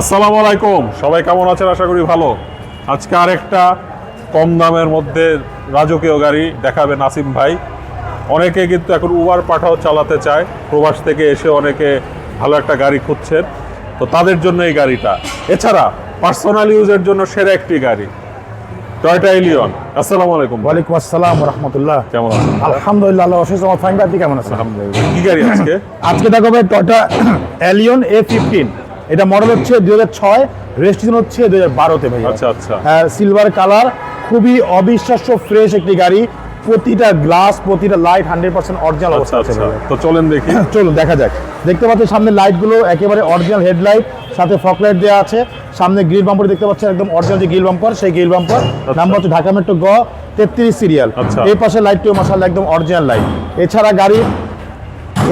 আসসালামু আলাইকুম। সবাই কেমন আছেন? আশা করি ভালো। আজকে আরেকটা কম দামের মধ্যে রাজকীয় গাড়ি দেখাবে নাসিম ভাই। অনেকে কিন্তু এখন উবার পাঠাও চালাতে চায়। প্রবাস থেকে এসে অনেকে ভালো একটা গাড়ি খুঁজছেন। তো তাদের জন্য এই গাড়িটা। এছাড়া পার্সোনাল ইউজের জন্য সেরা একটি গাড়ি। টয়টা এলিয়ন আসসালামু আলাইকুম ভাই। ওয়ালাইকুম আসসালাম রহমতুল্লাহ। কেমন আছেন? আলহামদুলিল্লাহ আল্লাহ অশেষ আমার ফাইন আপনি কেমন আছেন? আলহামদুলিল্লাহ। কি গাড়ি আজকে? আজকে দেখাবে টয়টা অ্যালিয়ন এ ফিফটিন এটা মডেল হচ্ছে দুই হাজার ছয় রেজিস্ট্রেশন হচ্ছে দুই হাজার বারোতে ভাই আচ্ছা আচ্ছা। হ্যাঁ সিলভার কালার খুবই অবিশ্বাস্য ফ্রেশ একটি গাড়ি। প্রতিটা গ্লাস প্রতিটা লাইট হান্ড্রেড পার্সেন্ট অরিজিনাল অবস্থা আছে তো চলেন দেখি। চলুন দেখা যাক। দেখতে পাচ্ছেন সামনে লাইটগুলো একেবারে অরিজিনাল হেডলাইট সাথে ফক লাইট দেওয়া আছে। সামনে গ্রিল বাম্পার দেখতে পাচ্ছেন একদম অরিজিনাল যে গ্রিল বাম্পার সেই গ্রিল বাম্পার নাম্বার হচ্ছে ঢাকা মেট্রো গ তেত্রিশ সিরিয়াল আচ্ছা। এই পাশে লাইটটিও মাসাল্লাহ একদম অরিজিনাল লাইট এছাড়া গাড়ির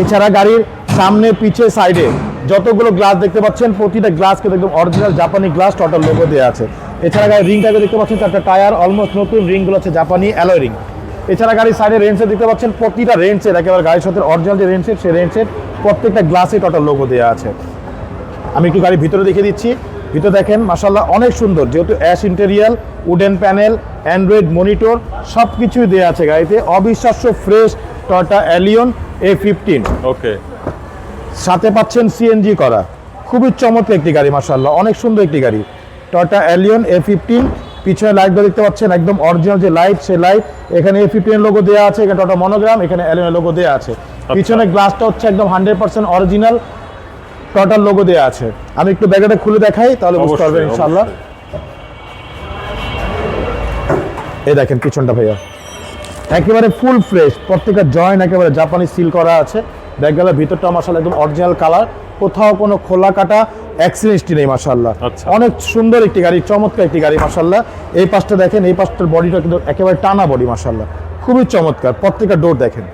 এছাড়া গাড়ির সামনে, পিছে সাইডে যতগুলো গ্লাস দেখতে পাচ্ছেন, প্রতিটা গ্লাস কিন্তু একদম অরিজিনাল জাপানি গ্লাস টোটাল লোগো দেওয়া আছে। এছাড়া গাড়ির রিংটাকে দেখতে পাচ্ছেন, চারটা টায়ার অলমোস্ট নতুন রিংগুলো আছে জাপানি অ্যালয় রিং এছাড়া গাড়ির সাইডে রেঞ্জে দেখতে পাচ্ছেন, প্রতিটা রেঞ্জের একেবারে গাড়ির সাথে অরিজিনাল যে রেঞ্জের সেই রেঞ্জের প্রত্যেকটা গ্লাসে টোটাল লোগো দেওয়া আছে। আমি একটু গাড়ির ভিতরে দেখে দিচ্ছি। ভিতরে দেখেন মাসাল্লাহ অনেক সুন্দর। যেহেতু ash interior wooden panel Android monitor সব কিছুই দেওয়া আছে গাড়িতে। অবিশ্বাস্য fresh Toyota Allion A fifteen okay সাথে পাচ্ছেন সিএনজি করা। খুবই চমৎকার একটি গাড়ি মাসাল্লাহ অনেক সুন্দর একটি গাড়ি। টয়টা অ্যালিয়ন এ ফিফটিন পিছনে লাইটগুলো দেখতে পাচ্ছেন একদম অরিজিনাল যে লাইট সেই লাইট এখানে এ ফিফটিন লোগো দেওয়া আছে এখানে টয়টা মনোগ্রাম এখানে অ্যালিয়নের লোগো দেওয়া আছে। পিছনে গ্লাসটা হচ্ছে একদম হান্ড্রেড পার্সেন্ট অরিজিনাল টয়টার লোগো দেওয়া আছে। আমি একটু ব্যাগটা খুলে দেখাই তাহলে বুঝতে পারবেন ইনশাল্লাহ এই দেখেন পিছনটা ভাইয়া। একেবারে ফুল ফ্রেশ প্রত্যেকটা জয়েন্ট একেবারে জাপানি সিল করা আছে। দেখ গেলে ভিতরটা মাসাল্লাহ একদম অরিজিনাল কালার কোথাও কোনো খোলা কাটা অ্যাক্সিডেন্টই নেই মাসাল্লাহ আচ্ছা। অনেক সুন্দর একটি গাড়ি চমৎকার একটি গাড়ি মাসাল্লাহ এই পাশটা দেখেন এই পাশটার বডিটা কিন্তু একেবারে টানা বডি মাসাল্লাহ খুবই চমৎকার প্রত্যেকটা ডোর দেখেন।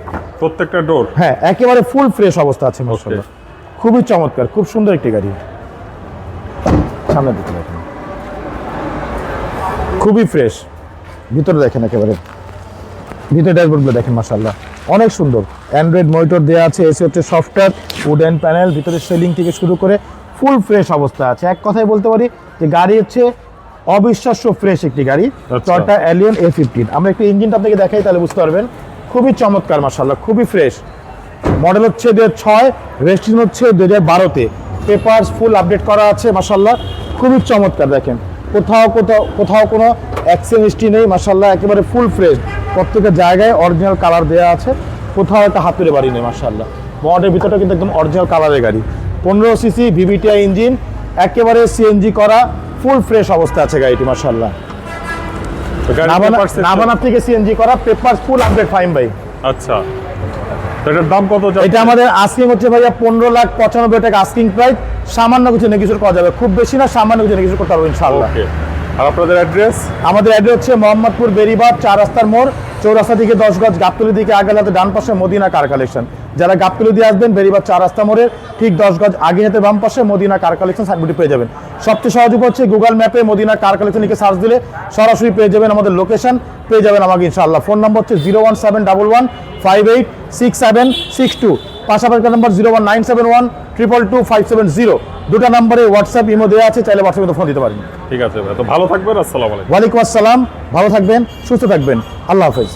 প্রত্যেকটা ডোর হ্যাঁ একেবারে ফুল ফ্রেশ অবস্থা আছে মাসাল্লাহ খুবই চমৎকার খুব সুন্দর একটি গাড়ি। সামনের দিকে দেখেন। খুবই ফ্রেশ ভিতরে দেখেন একেবারে। ভিতরে ড্যাশবোর্ডগুলো দেখেন মাসাল্লাহ অনেক সুন্দর। অ্যান্ড্রয়েড মনিটর দেওয়া আছে এসে হচ্ছে সফটওয়্যার উডেন প্যানেল ভিতরে সেলিং থেকে শুরু করে ফুল ফ্রেশ অবস্থা আছে। এক কথায় বলতে পারি যে গাড়ি হচ্ছে অবিশ্বাস্য ফ্রেশ একটি গাড়ি। টয়টা অ্যালিয়ন এ ফিফটিন আমরা একটু ইঞ্জিনটা আপনাকে দেখাই তাহলে বুঝতে পারবেন। খুবই চমৎকার মাসাল্লাহ খুবই ফ্রেশ মডেল হচ্ছে দু ছয় রেজিস্ট্রেশন হচ্ছে দু হাজার বারোতে। পেপার্স ফুল আপডেট করা আছে মাসাল্লাহ খুবই চমৎকার দেখেন। কোথাও কোথাও কোথাও কোনো অ্যাক্সিডেন্ট হিস্ট্রি নেই মাসাল্লাহ একেবারে ফুল ফ্রেশ প্রত্যেকটা জায়গায় অরিজিনাল কালার দেওয়া আছে। কোথাও একটা হাতুড়ে বাড়ি নেই মাসাল্লাহ মডেলের ভিতরটা কিন্তু একদম অরিজিনাল কালারের গাড়ি। পনেরো সিসি ভিভিটিআই ইঞ্জিন একেবারে সিএনজি করা ফুল ফ্রেশ অবস্থা আছে গাড়িটি মাসাল্লাহ তো গাড়ির নাবানা নাবানা থেকে সিএনজি করা পেপার ফুল আপডেট ফাইন ভাই। আচ্ছা। এটার দাম কত এটা আমাদের আস্কিং হচ্ছে ভাইয়া পনেরো লাখ পঁচানব্বই টাকা আস্কিং প্রাইস সামান্য কিছু করা যাবে। খুব বেশি না সামান্য কিছু করতে পারব আপনাদের অ্যাড্রেস আমাদের অ্যাড্রেস হচ্ছে মোহাম্মদপুর বেরিবাদ, চার রাস্তার মোড়, চৌরাস্তা থেকে দশ গজ গাবতলি দিকে আগে হাতে ডান পাশে মদিনা কার কালেকশন যারা গাবতলি দিয়ে আসবেন, বেরিবাদ চার রাস্তা মোড়ের ঠিক দশ গজ আগে হাতে বাম পাশে মদিনা কার কালেকশন সাইনবোর্ডে পেয়ে যাবেন। সবচেয়ে সহজ উপায় হচ্ছে গুগল ম্যাপে মদিনা কার কালেকশন লিখে সার্চ দিলে সরাসরি পেয়ে যাবেন আমাদের লোকেশন পেয়ে যাবেন আমাকে ইনশাআল্লাহ। ফোন নম্বর হচ্ছে zero one seven double one five eight six seven six two পাশাপাশি number zero one nine seven one triple two five seven zero দুটো নম্বরে হোয়াটসঅ্যাপ ইমো দেওয়া আছে চাইলে হোয়াটসঅ্যাপে ফোন দিতে পারেন। ঠিক আছে তো ভালো থাকবেন আসসালামু আলাইকুম। ওয়ালাইকুম আসসালাম ভালো থাকবেন সুস্থ থাকবেন আল্লাহ হাফেজ।